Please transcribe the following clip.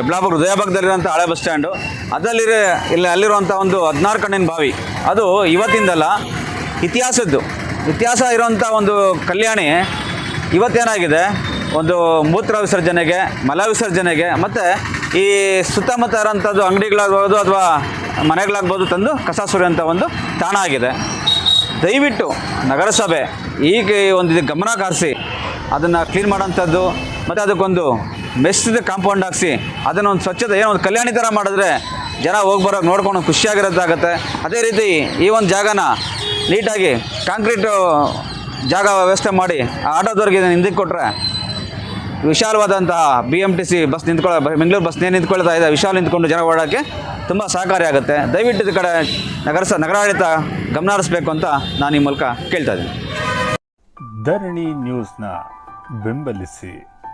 ಯಬ್ಲಾಪುರ ಹೃದಯ ಭಾಗದಲ್ಲಿರುವಂಥ ಹಳೆ bus stand, ಅದರಲ್ಲಿರೋ ಇಲ್ಲಿ ಅಲ್ಲಿರುವಂಥ ಒಂದು ಹದಿನಾರು ಕಣ್ಣಿನ ಬಾವಿ, ಅದು ಇವತ್ತಿಂದಲ್ಲ ಇತಿಹಾಸದ್ದು. ಇತಿಹಾಸ ಇರುವಂಥ ಒಂದು ಕಲ್ಯಾಣಿ ಇವತ್ತೇನಾಗಿದೆ? ಒಂದು ಮೂತ್ರ ವಿಸರ್ಜನೆಗೆ, ಮಲ ವಿಸರ್ಜನೆಗೆ, ಮತ್ತು ಈ ಸುತ್ತಮುತ್ತ ಇರೋಂಥದ್ದು ಅಂಗಡಿಗಳಾಗ್ಬೋದು ಅಥವಾ ಮನೆಗಳಾಗ್ಬೋದು ತಂದು ಕಸ ಸುರಿಯುವಂಥ ಒಂದು ತಾಣ ಆಗಿದೆ. ದಯವಿಟ್ಟು ನಗರಸಭೆ, ಈಗ ಒಂದು ಗಮನ ಕಾರಿಸಿ, ಅದನ್ನು ಕ್ಲೀನ್ ಮಾಡೋಂಥದ್ದು ಮತ್ತು ಅದಕ್ಕೊಂದು ಮೆಸ್ಸಿದ ಕಾಂಪೌಂಡ್ ಹಾಕ್ಸಿ, ಅದನ್ನು ಒಂದು ಸ್ವಚ್ಛತೆ, ಏನೋ ಒಂದು ಕಲ್ಯಾಣಿ ಥರ ಮಾಡಿದ್ರೆ ಜನ ಹೋಗಿ ಬರೋಕೆ ನೋಡ್ಕೊಂಡು ಖುಷಿಯಾಗಿರೋದಾಗತ್ತೆ. ಅದೇ ರೀತಿ ಈ ಒಂದು ಜಾಗನ ನೀಟಾಗಿ ಕಾಂಕ್ರೀಟು ಜಾಗ ವ್ಯವಸ್ಥೆ ಮಾಡಿ, ಆ ಆಟೋದವ್ರಿಗೆ ಇದನ್ನು ಹಿಂದಕ್ಕೆ ಕೊಟ್ಟರೆ ವಿಶಾಲವಾದಂತಹ B M T C bus ನಿಂತ್ಕೊಳ್ಳೋ ಬೆಂಗಳೂರು ಬಸ್ ನಿಂತ್ಕೊಳ್ತಾ ಇದೆ, ವಿಶಾಲ ನಿಂತ್ಕೊಂಡು ಜನ ಓಡೋಕ್ಕೆ ತುಂಬ ಸಹಕಾರಿಯಾಗುತ್ತೆ ದಯವಿಟ್ಟು ಈ ಕಡೆ ನಗರಸ ನಗರಾಡಳಿತ ಗಮನ ಹರಿಸ್ಬೇಕು ಅಂತ ನಾನು ಈ ಮೂಲಕ ಕೇಳ್ತಾ ಇದ್ದೀನಿ. ಧರಣಿ ನ್ಯೂಸ್ನ ಬೆಂಬಲಿಸಿ.